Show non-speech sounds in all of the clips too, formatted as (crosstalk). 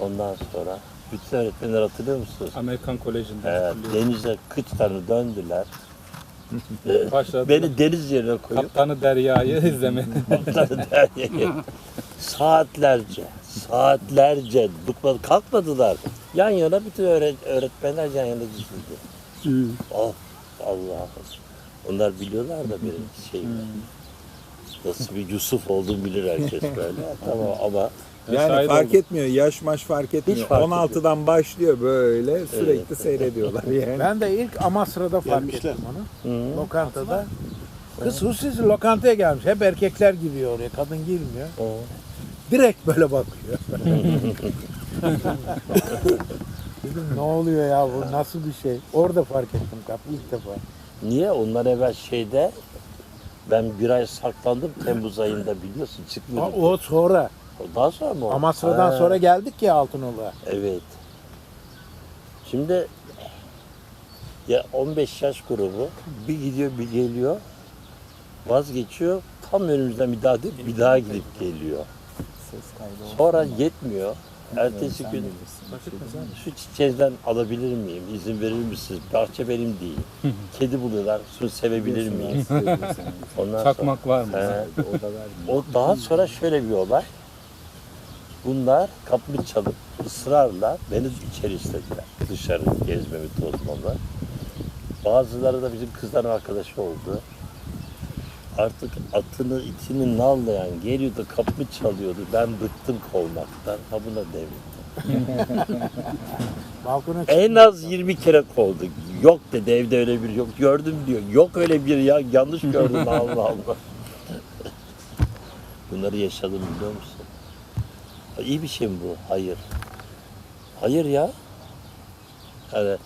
Ondan sonra bütün öğretmenler hatırlıyor musunuz? Amerikan Koleji'nde. Ee, hatırlıyorum. denize kıçlarını döndüler. (laughs) Beni deniz yerine koyup Kaptanı Derya'yı (laughs) izleme. (laughs) Kaptanı Derya'yı saatlerce, saatlerce dukladı, kalkmadılar. Yan yana bütün öğret- öğretmenler yan yana dizildi. Oh Allah'ım. Onlar biliyorlar da benim şey. Nasıl bir Yusuf olduğumu bilir herkes böyle. tamam ama Yani Şahit fark oldum. etmiyor. Yaş maş fark etmiyor. fark 16'dan başlıyor böyle sürekli seyrediyorlar yani. Ben de ilk Amasra'da fark ettim onu. hı, Lokantada. Kız hususi lokantaya gelmiş. Hep erkekler giriyor oraya. Kadın girmiyor. o. Direkt böyle bakıyor. (laughs) Dedim ne oluyor ya bu nasıl bir şey? Orada fark ettim kapı ilk defa. Niye? Ondan evvel şeyde ben bir ay saklandım Temmuz ayında biliyorsun Ha, çıkmıyordum. o sonra. Daha sonra mı? Amasra'dan Ha, sonra geldik ya Altınoluk'a. Evet. Şimdi ya 15 yaş grubu bir gidiyor bir geliyor vazgeçiyor tam önümüzden bir daha değil bir daha gidip geliyor. Sonra yetmiyor. Ertesi gün şu çiçeğinizden alabilir miyim? İzin verir misiniz? Bahçe benim değil. (laughs) Kedi buluyorlar. Şunu sevebilir miyim? Ondan sonra, Çakmak var mı? He. o daha sonra şöyle bir olay. Bunlar kapımı çalıp ısrarla beni içeri istediler. Dışarı gezmemi, tozmamı. Bazıları da bizim kızların arkadaşı oldu. Artık atını, itini nallayan geliyordu, kapımı çalıyordu. Ben bıktım kovmaktan. Ha buna (laughs) çıktım. En az 20 kere kovdu. Yok dedi evde öyle bir yok. Gördüm diyor. Yok öyle bir ya. Yanlış gördüm Allah Allah. (laughs) Bunları yaşadım biliyor musun? İyi bir şey mi bu? Hayır. Hayır ya. Yani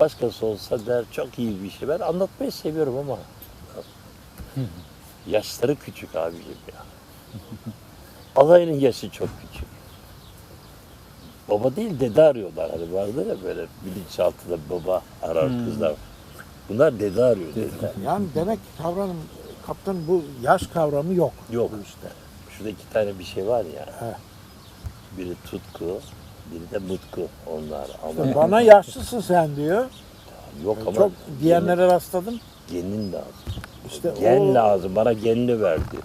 başkası olsa der çok iyi bir şey. Ben anlatmayı seviyorum ama yaşları küçük abicim ya. Alayının yaşı çok küçük. Baba değil dede arıyorlar. Hani vardı ya böyle bilinçaltıda baba arar kızlar. Bunlar dede arıyor dede. Yani demek ki kavramın kaptan bu yaş kavramı yok. Yok. Bu işte. Şurada iki tane bir şey var ya. He. Biri tutku, biri de mutku onlar. Ama bana yaşlısın sen diyor. yok ama Çok diyenlere rastladım. genin lazım. İşte Gen o, lazım. Bana genini ver diyor.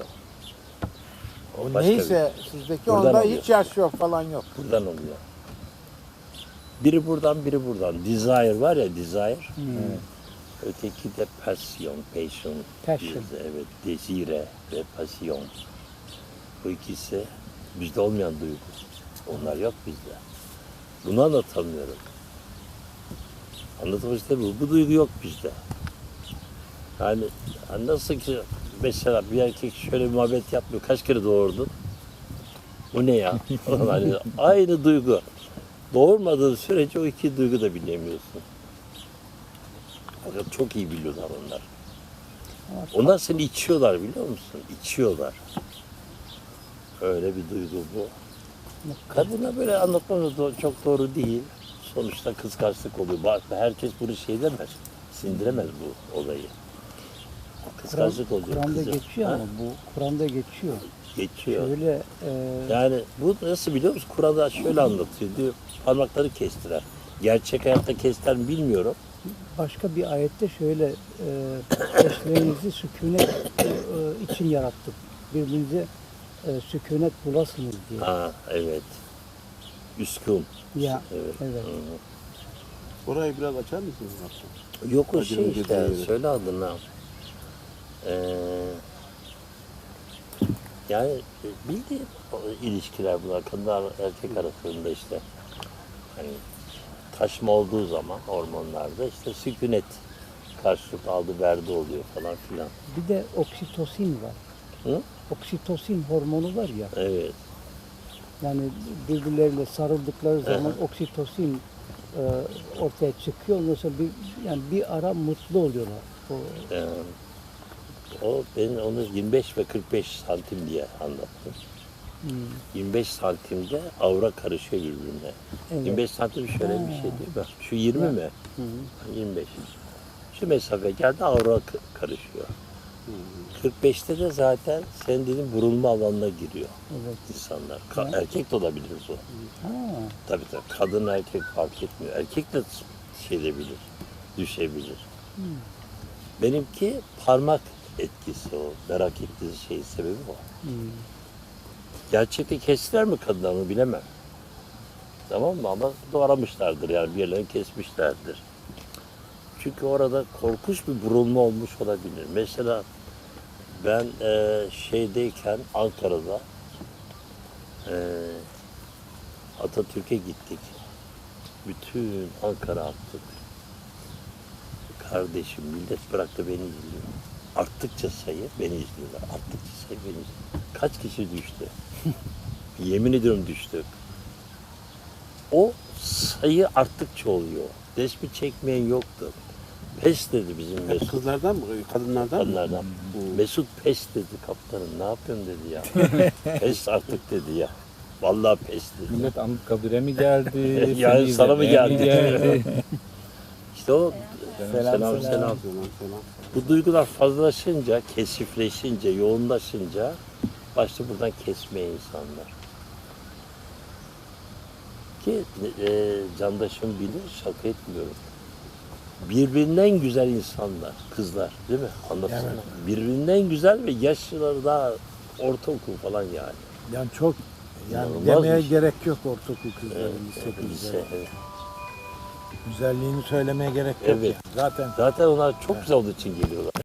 o başka neyse sizdeki Buradan onda alıyor. hiç yaş yok falan yok. Buradan oluyor. Biri buradan, biri buradan. Desire var ya, desire. Öteki de passion, passion. Passion. diyoruz. Evet, desire ve passion. Bu ikisi bizde olmayan duygu. Onlar yok bizde. Bunu anlatamıyorum. İstemiyorum. Bu duygu yok bizde. Yani nasıl ki mesela bir erkek şöyle bir muhabbet yapmıyor. Kaç kere doğurdun? Bu ne ya? (laughs) hani aynı duygu. Doğurmadığın sürece o iki duygu da bilemiyorsun. Fakat çok iyi biliyorlar onlar. Onlar seni içiyorlar biliyor musun? İçiyorlar. Öyle bir duygu bu. Kadına böyle anlatmamız çok doğru değil. Sonuçta kıskançlık oluyor. Herkes bunu şey demez. Sindiremez bu olayı. Kıskançlık oluyor. Kur'an'da geçiyor ama bu Kur'an'da geçiyor. Geçiyor. Şöyle e, Yani bu nasıl biliyor musun? Kur'an'da şöyle anlatıyor diyor. Parmakları kestiler. Gerçek hayatta kestiler mi bilmiyorum. başka bir ayette şöyle e, (clears throat) eşlerinizi sükunet e, için yarattım. Birbirinize e, sükunet bulasınız diye. Ha evet. Üskün. Ya Evet. evet. Orayı biraz açar mısınız? Yok o şey işte. Söyle adını. Ee, yani bildiğin o ilişkiler bunlar. Kadınlar erkek arasında işte. Hani taşma olduğu zaman hormonlarda işte sükunet karşılık aldı verdi oluyor falan filan. Bir de oksitosin var. Hı? Oksitosin hormonu var ya. Evet. Yani birbirleriyle sarıldıkları zaman oksitosin e, ortaya çıkıyor. Ondan sonra bir, yani bir ara mutlu oluyorlar. O, Ee, o ben onu 25 ve 45 santim diye anlattım. hmm, 25 santimde avra karışıyor birbirine. evet. 25 santim şöyle bir şey değil mi? Şu 20 mi? Hı hı. 25. Şu mesafe geldi avra karışıyor. 45'te de zaten sen dediğin vurulma alanına giriyor Evet. insanlar. Ka- erkek de olabilir o. Ha. Tabii tabii. Kadın erkek fark etmiyor. Erkek de şey edebilir, düşebilir. Benimki parmak etkisi o. Merak ettiği şey sebebi o. Hmm. Gerçekte kestiler mi kadınlar onu bilemem. Tamam mı? Ama doğramışlardır yani bir yerlerini kesmişlerdir. Çünkü orada korkunç bir vurulma olmuş olabilir. Mesela ben eee, şeydeyken Ankara'da eee, Atatürk'e gittik. Bütün Ankara attık. Kardeşim millet bıraktı beni izliyor. Arttıkça sayı beni izliyorlar. Arttıkça sayı beni izliyor. Kaç kişi düştü? (laughs) Yemin ediyorum düştük. O sayı arttıkça oluyor. Resmi çekmeyen yoktu. Pes dedi bizim Mesut. Kızlardan mı? Kadınlardan mı? Kadınlardan. Mesut pes dedi kaptanım. Ne yapıyorsun dedi ya. (laughs) pes artık dedi ya. Vallahi pes dedi. Millet Anıtkabir'e mi geldi? (laughs) Yani sana mı izlemeye geldi? (laughs) İşte o selam selam. Selam selam. selam. Bu duygular fazlalaşınca, kesifleşince, yoğunlaşınca başta buradan kesmeye insanlar. Ki e, candaşım bilir, şaka etmiyorum. Birbirinden güzel insanlar, kızlar değil mi? Anlatsana. Evet. Birbirinden güzel ve yaşları daha ortaokul falan yani. Yani çok yani İnanılmaz demeye bir şey. gerek yok ortaokul kızları, Evet, lise lise, kızları. evet. Güzelliğini söylemeye gerek yok Evet. ya. Zaten Zaten onlar çok güzel olduğu için geliyorlar.